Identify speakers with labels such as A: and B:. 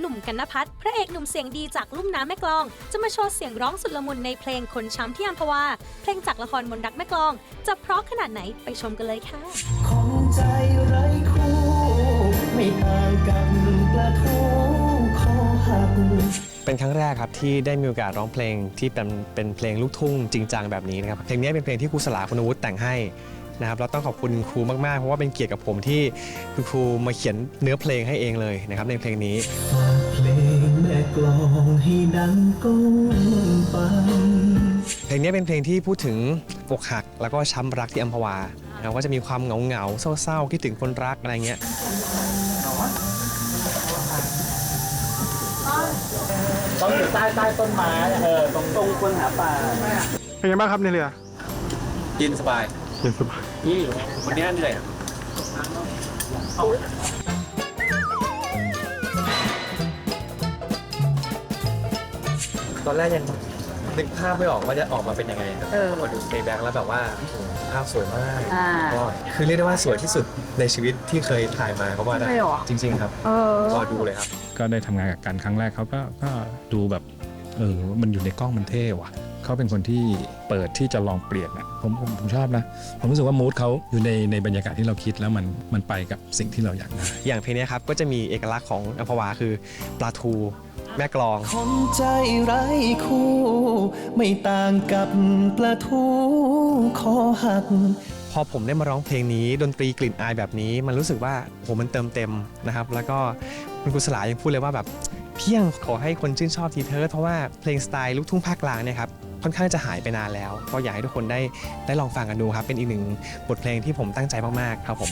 A: หนุ่มกันนพัฒน์พระเอกหนุ่มเสียงดีจากลุ่มน้ำแม่กลอง จะมาโชว์เสียงร้องสุดละมุนในเพลงคนช้ำที่อัมพวา เพลงจากละครมนต์รักแม่กลอง จะเพราะขนาดไหนไปชมกันเลยค่ะ
B: ของใจไร้คู่ไม่ต่างกันปลาทูคอหัก
C: เป็นครั้งแรกครับที่ได้มีโอกาสร้องเพลงที่เป็นเป็นเพลงลูกทุ่งจริงจังแบบนี้นะครับเพลงนี้เป็นเพลงที่ครูสลาคุณวุฒิแต่งให้ นะครับเราต้องขอบคุณครูมากๆ เพราะว่าเป็นเกียรติกับผมที่คุณครูมาเขียนเนื้อเพลงให้เองเลยนะครับในเพลงนี้
B: ฝากเพลงแม่กลองให้ดังก้องไป
C: เพลงนี้เป็นเพลงที่พูดถึงอกหัก แล้วก็ช้ำรักที่อัมพวานะครับก็จะมีความเหงาเหงาๆเศร้าๆคิดถึงคนรักอะไรเงี้ย
D: ต้องอยู่ใต้ใต้ต้นไม้เออตรงตรงคนหาปลา
E: เป็นไงบ้างครับในเรือ
C: ยินสบาย
E: เย็นสบาย
D: นี่
C: วันนี้เหนื่อยตอนแรกยังนึกภาพไม่ออกว่าจะออกมาเป็นยังไงครับพอดูเพลย์แบ็กแล้วแบบว่าโอ้โหภาพสวยมาก
F: อ่า
C: ก็คือเรียกได้ว่าสวยที่สุดในชีวิตที่เคยถ่ายมาก็ว่าได้
F: ใช่หรอ
C: จริง ๆ ครับ
F: เออ
C: รอดูเลยครับ
G: ก็ได้ทำงานกับกันครั้งแรกเขาก็ก็ดูแบบเออมันอยู่ในกล้องมันเท่ว่ะ เขาเป็นคนที่เปิดที่จะลองเปลี่ยนนะผมผมผมชอบนะ ผมรู้สึกว่ามูดเขาอยู่ในในบรรยากาศที่เราคิดแล้วมันมันไปกับสิ่งที่เราอยากได้
C: อย่างเพลงนี้ครับก็จะมีเอกลักษณ์ของอัมพวาคือปลาทูแม่กลอง
B: คนใจไร้คู่ ไม่ต่างกับปลาทูคอหัก
C: พอผมได้มาร้องเพลงนี้ดนตรีกลิ่นอายแบบนี้ มันรู้สึกว่าโหมันเติมเต็มนะครับ แล้วก็คุณกุศลายังพูดเลยว่าแบบเพียงขอให้คนชื่นชอบทีเธอเพราะว่าเพลงสไตล์ลูกทุ่งภาคกลางเนี่ยครับ ค่อนข้างจะหายไปนานแล้ว ก็อยากให้ทุกคนได้ได้ลองฟังกันดูครับ เป็นอีกหนึ่งบทเพลงที่ผมตั้งใจมากๆครับผม